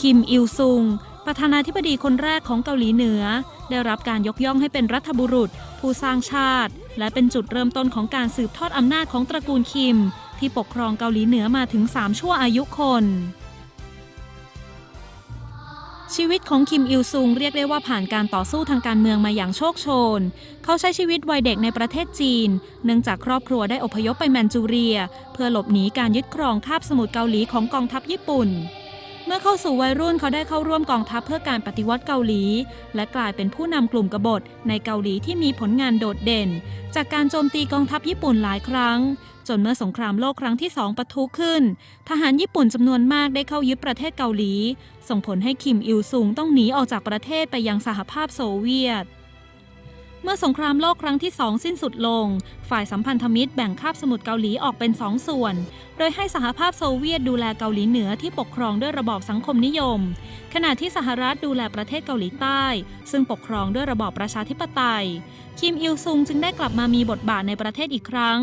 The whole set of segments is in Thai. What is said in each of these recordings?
คิมอิลซุง ประธานาธิบดีคนแรกของเกาหลีเหนือ ได้รับการยกย่องให้เป็นรัฐบุรุษ ผู้สร้างชาติ และเป็นจุดเริ่มต้นของการสืบทอดอำนาจของตระกูลคิม ที่ปกครองเกาหลีเหนือมาถึง 3 ชั่วอายุคน ชีวิตของคิมอิลซุงเรียกได้ว่าผ่านการต่อสู้ทางการเมืองมาอย่างโชคโชน เขาใช้ชีวิตวัยเด็กในประเทศจีน เนื่องจากครอบครัวได้อพยพไปแมนจูเรีย เพื่อหลบหนีการยึดครองคาบสมุทรเกาหลีของกองทัพญี่ปุ่น มื่อเข้าสู่วัยรุ่นเขาได้เข้าร่วมกองทัพเพื่อการปฏิวัติเกาหลี และกลายเป็นผู้นำกลุ่มกบฏในเกาหลีที่มีผลงานโดดเด่น จากการโจมตีกองทัพญี่ปุ่นหลายครั้ง จนเมื่อสงครามโลกครั้งที่สองปะทุขึ้น ทหารญี่ปุ่นจำนวนมากได้เข้ายึดประเทศเกาหลี ส่งผลให้คิมอิลซุงต้องหนีออกจากประเทศไปยังสหภาพโซเวียตเมื่อสงครามโลกครั้งที่สองสิ้นสุดลง ฝ่ายสัมพันธมิตรแบ่งคาบสมุทรเกาหลีออกเป็นสองส่วน โดยให้สหภาพโซเวียตดูแลเกาหลีเหนือที่ปกครองด้วยระบอบสังคมนิยม ขณะที่สหรัฐดูแลประเทศเกาหลีใต้ ซึ่งปกครองด้วยระบอบประชาธิปไตย คิมอิลซุงจึงได้กลับมามีบทบาทในประเทศอีกครั้ง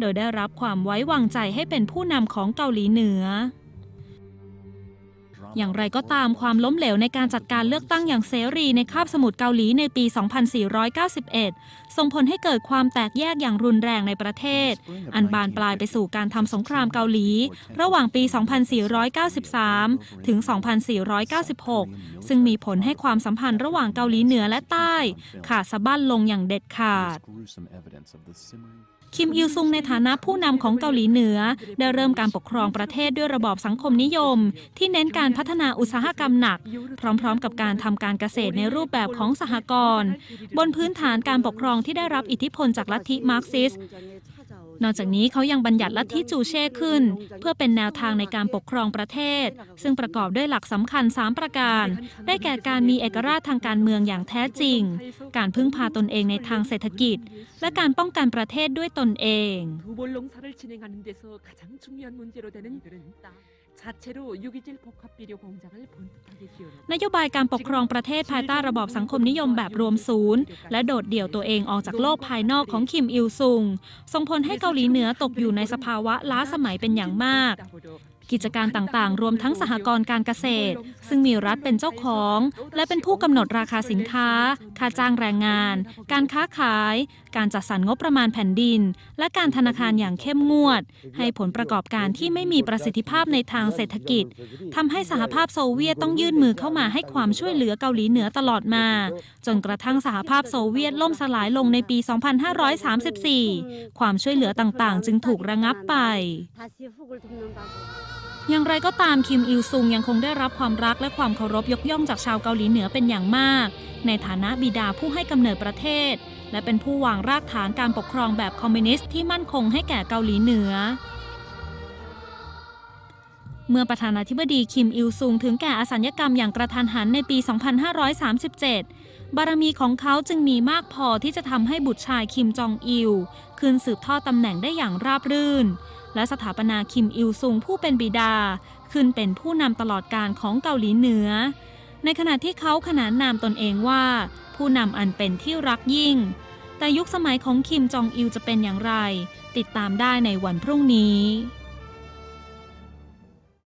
โดยได้รับความไว้วางใจให้เป็นผู้นำของเกาหลีเหนือ อย่างไรก็ตามความล้มเหลวในการจัดการเลือกตั้งอย่างเสรีในคาบสมุทรเกาหลีในปี 2491 ส่งผลให้เกิดความแตกแยกอย่างรุนแรงในประเทศ อันบานปลายไปสู่การทำสงครามเกาหลี ระหว่างปี 2493 ถึง 2496 ซึ่งมีผลให้ความสัมพันธ์ระหว่างเกาหลีเหนือและใต้ ขาดสะบั้นลงอย่างเด็ดขาด คิมอิลซุงในฐานะผู้นำของเกาหลีเหนือ ได้เริ่มการปกครองประเทศด้วยระบอบสังคมนิยม ที่เน้นการพัฒนาอุตสาหกรรมหนัก พร้อมๆ กับการทำการเกษตรในรูปแบบของสหกรณ์บนพื้นฐานการปกครองที่ได้รับอิทธิพลจากลัทธิมาร์กซิส นอกจากนี้เขายังบัญญัติลัทธิจูเช่ขึ้น เพื่อเป็นแนวทางในการปกครองประเทศ ซึ่งประกอบด้วยหลักสำคัญ 3 ประการ ได้แก่การมีเอกราชทางการเมืองอย่างแท้จริง การพึ่งพาตนเองในทางเศรษฐกิจ และการป้องกันประเทศด้วยตนเอง 두벌 농사를 진행하는 데서 가장 중요한 문제로 되는 자체로 유기질 복합 비료 공장을 본격하게 기울여 นโยบายการปกครองประเทศภายใต้ระบอบสังคมนิยมแบบรวมศูนย์ และโดดเดี่ยวตัวเองออกจากโลกภายนอกของคิมอิลซุง ส่งผลให้เกาหลีเหนือตกอยู่ในสภาวะล้าสมัยเป็นอย่างมาก กิจการต่างๆ รวมทั้งสหกรณ์การเกษตร ซึ่งมีรัฐเป็นเจ้าของ และเป็นผู้กำหนดราคาสินค้า ค่าจ้างแรงงาน การค้าขาย การจัดสรรงบประมาณแผ่นดิน และการธนาคารอย่างเข้มงวด ให้ผลประกอบการที่ไม่มีประสิทธิภาพในทางเศรษฐกิจทำให้สหภาพโซเวียตต้องยื่นมือเข้ามาให้ความช่วยเหลือเกาหลีเหนือตลอดมา จนกระทั่งสหภาพโซเวียตล่มสลายลงในปี 2534 ความช่วยเหลือต่างๆ จึงถูกระงับไป อย่างไรก็ตามคิมอิลซุงยังคงได้รับความรักและความเคารพยกย่องจากชาวเกาหลีเหนือเป็นอย่างมาก ในฐานะบิดาผู้ให้กำเนิดประเทศ และเป็นผู้วางรากฐานการปกครองแบบคอมมิวนิสต์ที่มั่นคงให้แก่เกาหลีเหนือ เมื่อประธานาธิบดีคิมอิลซุงถึงแก่อสัญกรรมอย่างกระทันหันในปี 2537 บารมีของเขาจึงมีมากพอที่จะทำให้บุตรชายคิมจองอิลคืนสืบทอดตำแหน่งได้อย่างราบรื่น และสถาปนาคิมอิลซุงผู้เป็นบิดา ขึ้นเป็นผู้นำตลอดการของเกาหลีเหนือ ในขณะที่เขาขนานนามตนเองว่า ผู้นำอันเป็นที่รักยิ่ง แต่ยุคสมัยของคิมจองอิลจะเป็นอย่างไร ติดตามได้ในวันพรุ่งนี้